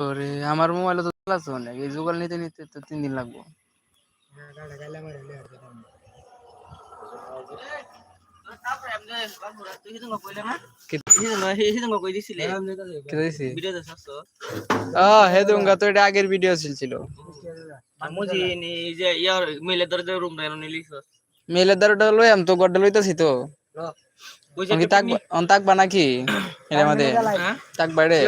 ওরে আমার মোবাইলে তো চালাচ্ছে অনেক এই জোগাল নিতে নিতে তো তিন দিন লাগবো। আগের ভিডিও ছিল মেলের দ্বারাটা লই আম তো গড্ডা লইতাছি তো। তাক অন তাকবা নাকি এর মধ্যে তাকবা রে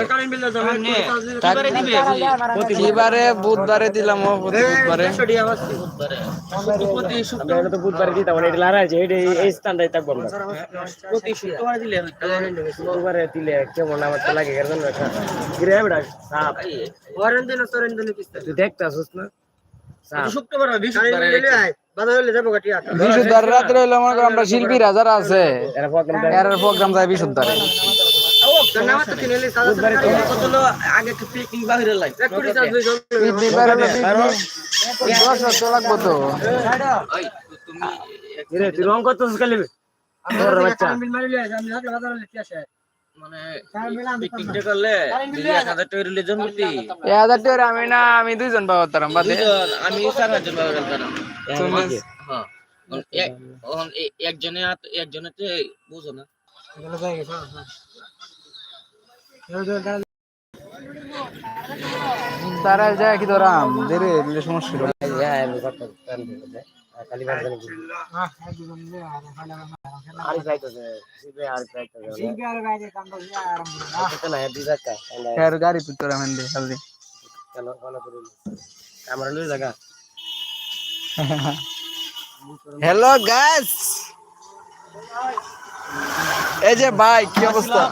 কিবারে বুধবারে দিলাম ও প্রতি বুধবারে। আমরা তো বুধবারে দিতাম না এটা লড়াই আছে এটা এই স্থানটাই দিলে কেমন আমার তো লাগে কেন গিরে বেড়া সাপ। তুই দেখতাছিস না? বিশুদ্ধার রাত্রে হইল মনে করো আমরা শিল্পীরা যারা আছে। এরা প্রোগ্রাম যায় বিশুদ্ধারে লাগবো তো। রং খালি। বাচ্চা। আমি না। আমি দুইজন পাবো তার বাদে আমি চার পাঁচজন বাবা হ্যাঁ একজনে একজনে বুঝো না। তারা যায় কি তোরাম দেরে সমস্যা লই জায়গা হ্যালো গাইস এই যে ভাই কি অবস্থা?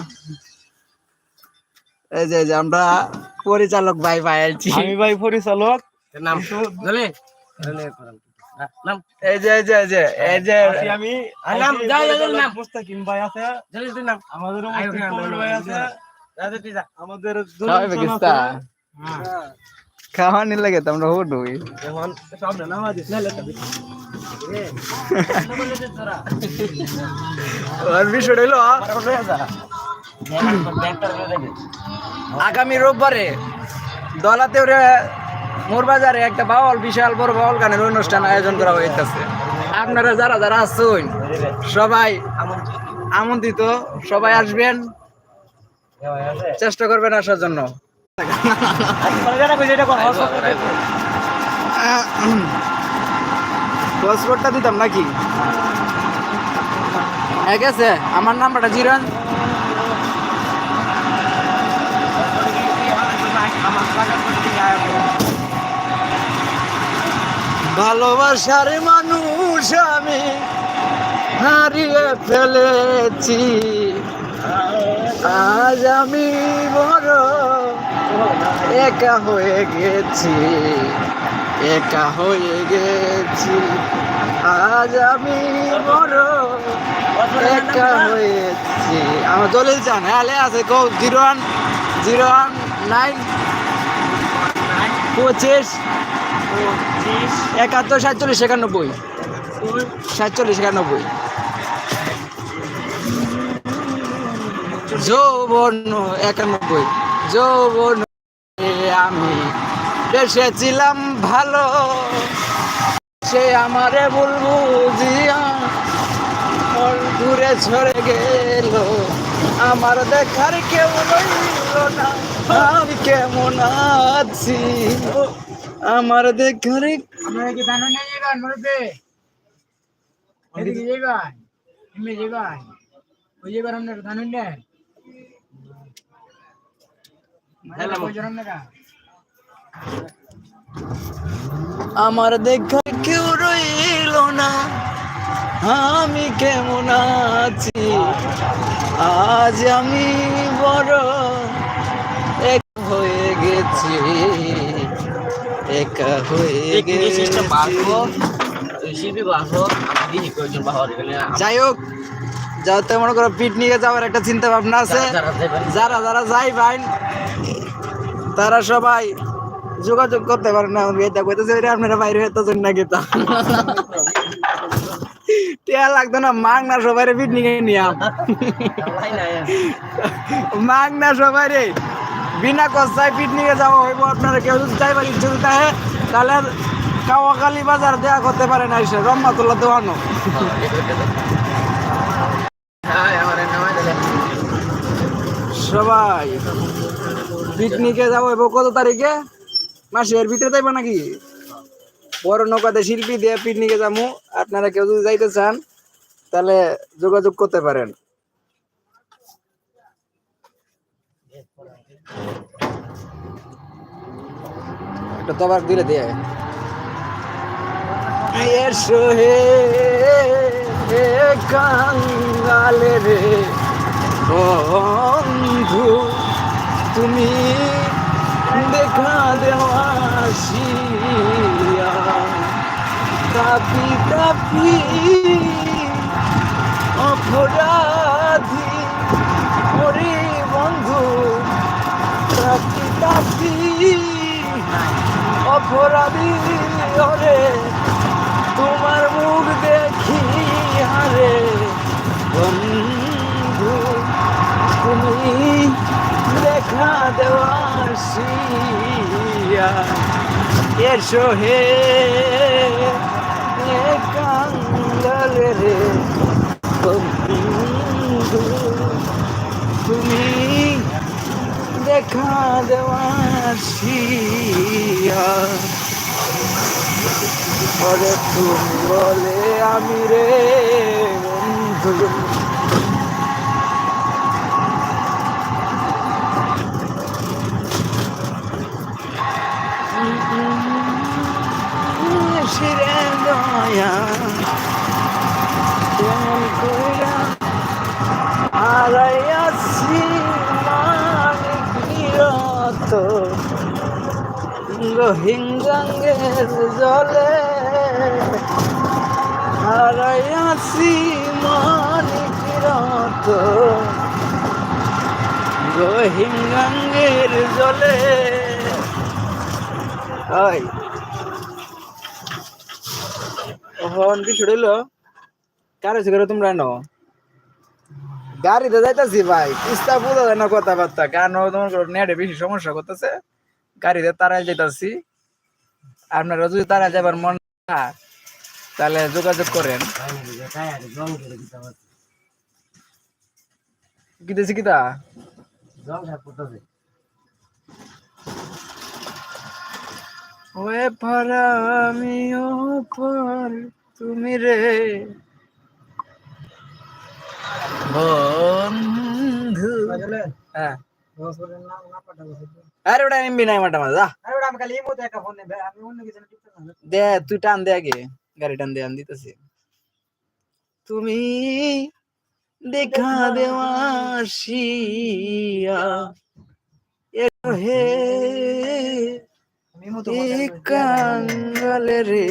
এই যে যে আমরা পরিচালক ভাই ভাই আছি আমি ভাই পরিচালক। নাম জলে? নাম এই যে এই যে এই যে এই যে। আমি নাম, যাও, যাও, যাও, নাম। মুস্তাকিম ভাই আছে? জলে নাম। আমাদের মুস্তাকিম ভাই আছে। দাদা তুই যা আমাদের দুজন আছে। খাওয়া নি লাগে তো আমরা হুট হই। এখন সামনে নামা দিস। না লেখা আর বিষয়টা হলো আগামী রোববারে দলাতে ওরে মোর বাজারে একটা বাউল, বিশাল বড় বাউল গানের অনুষ্ঠান আয়োজন করা হইতেছে। আপনারা যারা যারা আছেন, সবাই আমন্ত্রিত, সবাই আসবেন। চেষ্টা করবেন আসার জন্য। পাসপোর্টটা দিতাম নাকি? এক আছে, আমার নাম্বারটা জিরো। ভালোবাসার মানুষ আমি হারিয়ে ফেলেছি। আজ আমি বড় একা হয়ে গেছি, একা হয়ে গেছি। আজ আমি বড় একা হয়েছি। আমার দলিল চান হ্যালে আছে কো zero one zero one, nine, পঁচিশ। একাত্তর সাতচল্লিশ একানব্বই। সাতচল্লিশ একানব্বই। যৌবন একানব্বই। যৌবন আমি বেসেছিলাম ভালো। সে আমারে বুঝিয়া ওর দূরে ছড়ে গেল। আমার দেখার কেউ রইল না। আমি কেমন আছি? আমার না আমার দেখার কেউ রইল না। আমি কেমন আছি? আজ আমি বড় এক হয়ে গেছি। একা হয়ে গেছি শিল্পী বাসো আমি কয়েকজন বাবা গেলে যাই হোক যাতে মনে করো পিকনিকে যাওয়ার একটা চিন্তা ভাবনা আছে যারা যারা যাই ভাই তারা সবাই যোগাযোগ করতে পারেন না এটা কইতেছে এটা আপনারা বাইরে হইতেছেন না গেতা টিয়া লাগতো না মাগ না সবাই রে পিকনিকে নিয়া মাগ না সবাই রে বিনা কষ্টায় পিকনিকে যাওয়া হইব আপনারা কেউ যদি যাইবার ইচ্ছে যদি থাকে তাহলে কাওয়াকালী বাজার দেয়া করতে রহমাতুল্লাহ দোয়ানো হ্যাঁ আমার নামাজ দিলে সবাই, পিকনিকে যাব হইব কত তারিখে? মাসের ভিতরে যাইবা নাকি? বড় নৌকাতে শিল্পী দিয়ে পিকনিকে যাব আপনারা কেউ যদি যাইতে চান, তাহলে যোগাযোগ করতে পারেন। একটা তবাক দিলে দিয়ে এসো হে কাঙ্গালে রে। বন্ধু, তুমি দেখা দেওয়াশিয়া তাপি তাপি, অপরাধী তাপি অপরাধী ওরে তোমার মুখ দেখি হারে বন্ধু তুমি দেখা দেওয়ার সিয়া এসো হে এ কাঙ্গাল রে বন্ধু তুমি শিয়া পরে তুমি বলে আমি রে বন্ধু। রোহিঙ্গাঙ্গের জলে হারাইয়াছি মানিক রত রোহিঙ্গাঙ্গের জলে হয় হন কি ছড়িল। কারে সিগারে তোমরা নো গাড়িতে যাইতাছি ভাই, তিস্তা বোঝা যায় না কথাবার্তা কেন তোমার নেটে বেশি সমস্যা করতেছে। গাড়িতে তারাই যাইতাছি। আপনারা যদি তারা যাবার মন না তাহলে যোগাযোগ করেন। কি দিছি কিতা? ওয়ে পারা আমিও পার তুমি রে। বন্ধু। হ্যাঁ। আরে ওটা এমবি নাই মাটা মাজা দে তুই টান দে আগে। গাড়ি টান দে আমি দিতেছি। তুমি দেখা দেওয়াশিয়া হে কাঙ্গালে রে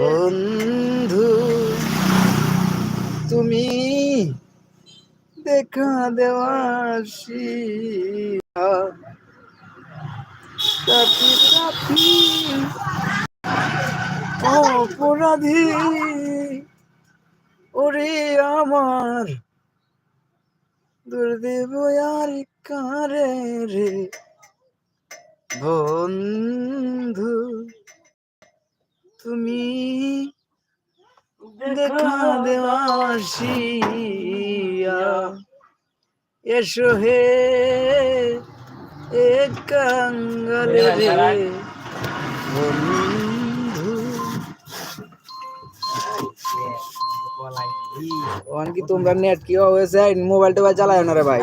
বন্ধু তুমি দেখা দেওয়াশিয়া তাপি তাপি। অপরাধী ওরে আমার। দুর্দেব আর কারে রে? বন্ধু তুমি তোমরা নেট কি হয়েছে মোবাইল টোবাইল চালায় না রে ভাই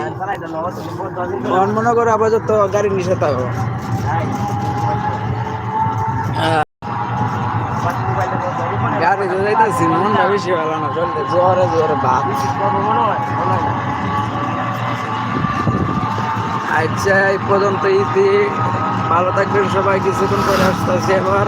অন মনে করো আপাতত গাড়ি নিষেধ থাকো তো যাইতেছি মনটা বেশি ভালো না চলতে জোরে জোরে বাপ। আচ্ছা এই পর্যন্ত ইতি। ভালো থাকবেন সবাই, কিছুক্ষণ পরে আসতেছি আবার।